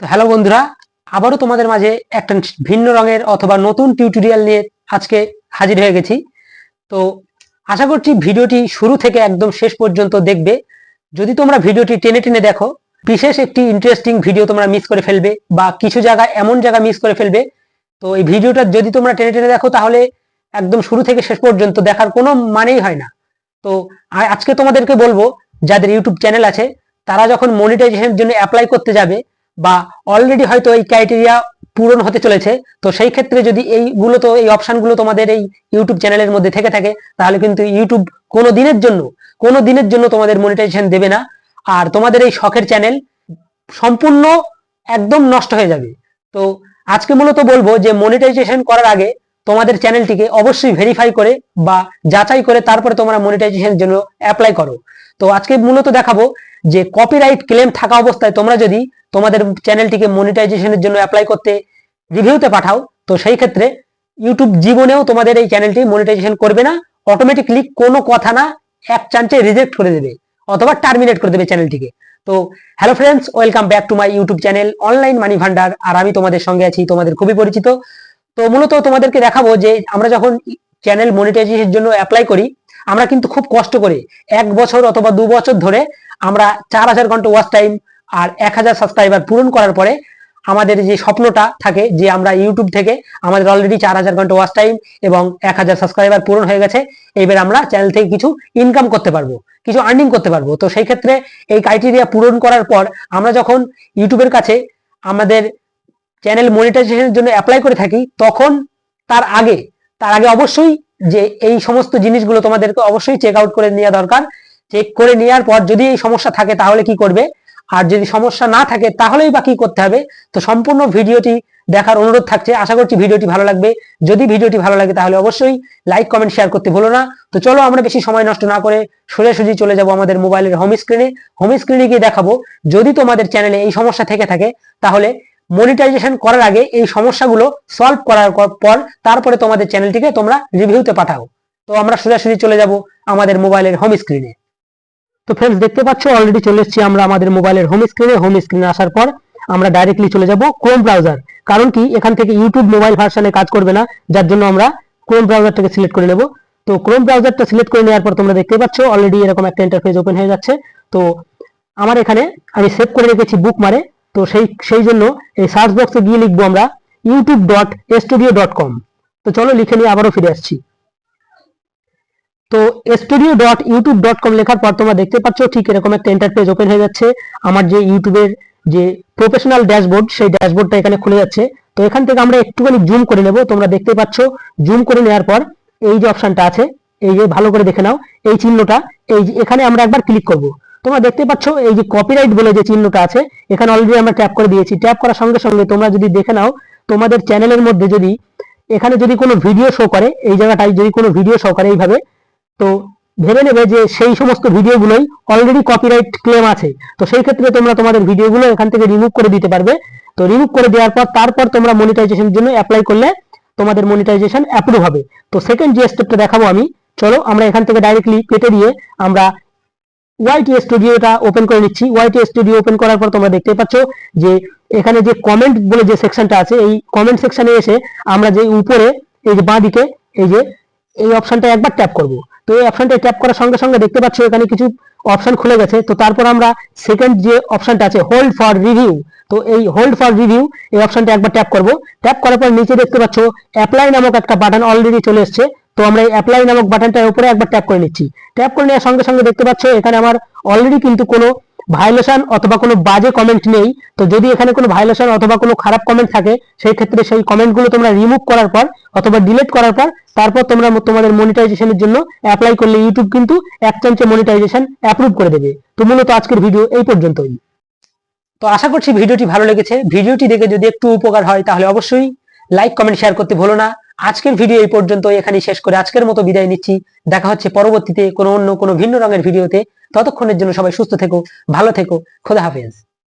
তো হ্যালো বন্ধুরা, আবারও তোমাদের মাঝে একটা ভিন্ন রঙের অথবা নতুন টিউটোরিয়াল নিয়ে আজকে হাজির হয়ে গেছি। তো আশা করছি ভিডিওটি শুরু থেকে একদম শেষ পর্যন্ত দেখবে। যদি তোমরা ভিডিওটি টেনে টেনে দেখো, বিশেষ একটি ইন্টারেস্টিং ভিডিও তোমরা মিস করে ফেলবে বা কিছু জায়গা এমন জায়গা মিস করে ফেলবে, তো এই ভিডিওটা যদি তোমরা টেনে টেনে দেখো, তাহলে একদম শুরু থেকে শেষ পর্যন্ত দেখার কোনো মানেই হয় না। তো আজকে তোমাদেরকে বলব, যাদের ইউটিউব চ্যানেল আছে, তারা যখন মনিটাইজেশনের জন্য অ্যাপ্লাই করতে যাবে বা অলরেডি হয়তো এই ক্রাইটেরিয়া পূরণ হতে চলেছে, তো সেই ক্ষেত্রে যদি এইগুলো তো, এই অপশনগুলো তোমাদের এই ইউটিউব চ্যানেলের মধ্যে থেকে থাকে, তাহলে কিন্তু ইউটিউব কোনো দিনের জন্য, কোনো দিনের জন্য তোমাদের মনিটাইজেশন দেবে না। আর তোমাদের এই শখের চ্যানেল সম্পূর্ণ একদম নষ্ট হয়ে যাবে। তো আজকে মূলত বলব যে মনিটাইজেশন করার আগে তোমাদের চ্যানেলটিকে অবশ্যই ভেরিফাই করে বা যাচাই করে তারপরে তোমরা মনিটাইজেশনের জন্য অ্যাপ্লাই করো। তো আজকে মূলত দেখাবো যে কপিরাইট ক্লেম থাকা অবস্থায় তোমরা যদি তোমাদের চ্যানেলটিকে মনিটাইজেশনের জন্য অ্যাপ্লাই করতে রিভিউতে পাঠাও। তো সেই ক্ষেত্রে ইউটিউব জীবনেও তোমাদের এই চ্যানেলটি মনিটাইজেশন করবে না। অটোমেটিকলি কোনো কথা না, এক চান্সে রিজেক্ট করে দেবে অথবা টার্মিনেট করে দেবে চ্যানেলটিকে তো hello friends welcome back to my YouTube channel online money ভান্ডার আর আমি তোমাদের সঙ্গে আছি, তোমাদের খুবই পরিচিত। তো মূলত তোমাদেরকে দেখাবো যে আমরা যখন চ্যানেল মনিটাইজেশনের জন্য অ্যাপ্লাই করি, আমরা কিন্তু খুব কষ্ট করে এক বছর অথবা দু বছর ধরে আমরা চার হাজার ঘণ্টা ওয়াচ টাইম আর এক হাজার সাবস্ক্রাইবার পূরণ করার পরে আমাদের যে স্বপ্নটা থাকে যে আমরা ইউটিউব থেকে আমাদের অলরেডি চার হাজার ঘণ্টা ওয়াচ টাইম এবং এক হাজার সাবস্ক্রাইবার পূরণ হয়ে গেছে, এবার আমরা চ্যানেল থেকে কিছু ইনকাম করতে পারব, কিছু আর্নিং করতে পারব। তো সেই ক্ষেত্রে এই ক্রাইটেরিয়া পূরণ করার পর আমরা যখন ইউটিউবের কাছে আমাদের চ্যানেল মনিটাইজেশনের জন্য অ্যাপ্লাই করে থাকি, তখন তার আগে তার আগে অবশ্যই যে এই সমস্ত জিনিসগুলো তোমাদেরকে অবশ্যই চেক আউট করে নেওয়া দরকার। চেক করে নেওয়ার পর যদি এই সমস্যা থাকে তাহলে কি করবে? আর যদি সমস্যা না থাকে, তাহলেই বা কি করতে হবে? তো সম্পূর্ণ ভিডিওটি দেখার অনুরোধ থাকছে। আশা করছি ভিডিওটি ভালো লাগবে। যদি ভিডিওটি ভালো লাগে, তাহলে অবশ্যই লাইক কমেন্ট শেয়ার করতে ভুলো না। তো চলো আমরা বেশি সময় নষ্ট না করে সোজাসুজি চলে যাব আমাদের মোবাইলের হোম স্ক্রিনে হোম স্ক্রিনে গিয়ে দেখাবো, যদি তোমাদের চ্যানেলে এই সমস্যা থেকে থাকে, তাহলে মনিটাইজেশন করার আগে এই সমস্যাগুলো সলভ করার পর- পর তারপরে তোমাদের চ্যানেলটিকে তোমরা রিভিউতে পাঠাও। তো আমরা সোজাসুজি চলে যাব আমাদের মোবাইলের হোম স্ক্রিনে তো ফ্রেন্ডস দেখতে পাচ্ছ অলরেডি চলে এসেছি আমরা আমাদের মোবাইলের হোম স্ক্রিনে হোম স্ক্রিনে আসার পর আমরা ডাইরেক্টলি চলে যাব ক্রোম ব্রাউজার কারণ কি, এখান থেকে ইউটিউব মোবাইল ভার্সনে কাজ করবে না, যার জন্য আমরা ক্রোম ব্রাউজারটাকে সিলেক্ট করে নেব। তো ক্রোম ব্রাউজারটা সিলেক্ট করে নেওয়ার পর তোমরা দেখতে পাচ্ছ অলরেডি এরকম একটা ইন্টারফেস ওপেন হয়ে যাচ্ছে। তো আমার এখানে আমি সেভ করে রেখেছি বুক মারে তো সেই সেই জন্য এই সার্চ বক্সে গিয়ে লিখব আমরা YouTube dot studio dot com তো চলো লিখে নিয়ে আবারও ফিরে আসছি। তো studio dot YouTube dot com লেখার পর তোমরা দেখতে পাচ্ছ, ঠিক এরকম একটা ইন্টারফেস ওপেন হয়ে যাচ্ছে। আমার যে ইউটিউবের যে প্রফেশনাল ড্যাশবোর্ড সেই ড্যাশবোর্ডটা এখানে খুলে যাচ্ছে। তো এখান থেকে আমরা একটুখানি জুম করে নেব। তোমরা দেখতে পাচ্ছ জুম করে নেওয়ার পর এই যে অপশনটা আছে, এই যে ভালো করে দেখে নাও, এই চিহ্নটা, এই যে এখানে আমরা একবার ক্লিক করব। তোমরা দেখতে পাচ্ছ, এই যে কপিরাইট বলে যে চিহ্নটা আছে, এখানে অলরেডি আমরা ট্যাপ করে দিয়েছি। ট্যাপ করার সঙ্গে সঙ্গে তোমরা যদি দেখে নাও, তোমাদের চ্যানেলের মধ্যে যদি, এখানে যদি কোনো ভিডিও শো করে, এই জায়গাটায় যদি কোনো ভিডিও শো করে এইভাবে তো ভেবে নেবে যে সেই সমস্ত ভিডিওগুলোই অলরেডি কপিরাইট ক্লেম আছে। তো সেই ক্ষেত্রে তোমরা তোমাদের ভিডিওগুলো এখান থেকে রিমুভ করে দিতে পারবে। তো রিমুভ করে দেওয়ার পর তারপর তোমরা মনিটাইজেশনের জন্য অ্যাপ্লাই করলে তোমাদের মনিটাইজেশন অ্যাপ্রুভ হবে। তো সেকেন্ড যে স্টেপটা দেখাবো আমি, চলো আমরা এখান থেকে ডাইরেক্টলি কেটে দিয়ে আমরা ওয়াইটি স্টুডিওটা ওপেন করে নিচ্ছি। ওয়াইটি স্টুডিও ওপেন করার পর তোমরা দেখতে পাচ্ছ যে এখানে যে কমেন্ট বলে যে সেকশনটা আছে, এই কমেন্ট সেকশনে এসে আমরা যে উপরে, এই যে বাঁ দিকে এই যে এই অপশনটা একবার ট্যাপ করব। তো এই অপশনটা ট্যাপ করার সঙ্গে সঙ্গে দেখতে পাচ্ছ এখানে কিছু অপশন খুলে গেছে। তো তারপর আমরা সেকেন্ড যে অপশনটা আছে হোল্ড ফর রিভিউ তো এই হোল্ড ফর রিভিউ এই অপশনটা একবার ট্যাপ করব। ট্যাপ করার পর নিচে দেখতে পাচ্ছ অ্যাপ্লাই নামক একটা বাটন অলরেডি চলে এসেছে। তো আমরা এই অ্যাপ্লাই নামক বাটনটার উপরে একবার ট্যাপ করে নিচ্ছি। ট্যাপ করে নেওয়ার সঙ্গে সঙ্গে দেখতে পাচ্ছ, এখানে আমার অলরেডি কিন্তু কোনো ভায়োলেশন অথবা কোনো বাজে কমেন্ট নেই, তো যদি এখানে কোনো ভায়োলেশন অথবা কোনো খারাপ কমেন্ট থাকে, সেই ক্ষেত্রে সেই কমেন্টগুলো তোমরা রিমুভ করার পর অথবা ডিলিট করার পর, তারপর তোমরা তোমাদের মনিটাইজেশনের জন্য অ্যাপ্লাই করলে ইউটিউব কিন্তু এক চান্সে মনিটাইজেশন অ্যাপ্রুভ করে দেবে। তো মূলত আজকের ভিডিও এই পর্যন্তই। তো আশা করছি ভিডিওটি ভালো লেগেছে। ভিডিওটি দেখে যদি একটু উপকার হয় তাহলে অবশ্যই লাইক কমেন্ট শেয়ার করতে ভুলো না। আজকের ভিডিও এই পর্যন্ত এখানেই শেষ করে আজকের মতো বিদায় নিচ্ছি। দেখা হচ্ছে পরবর্তীতে কোনো অন্য কোনো ভিন্ন রঙের ভিডিওতে। ততক্ষণের জন্য সবাই সুস্থ থেকো, ভালো থেকো। খোদা হাফেজ।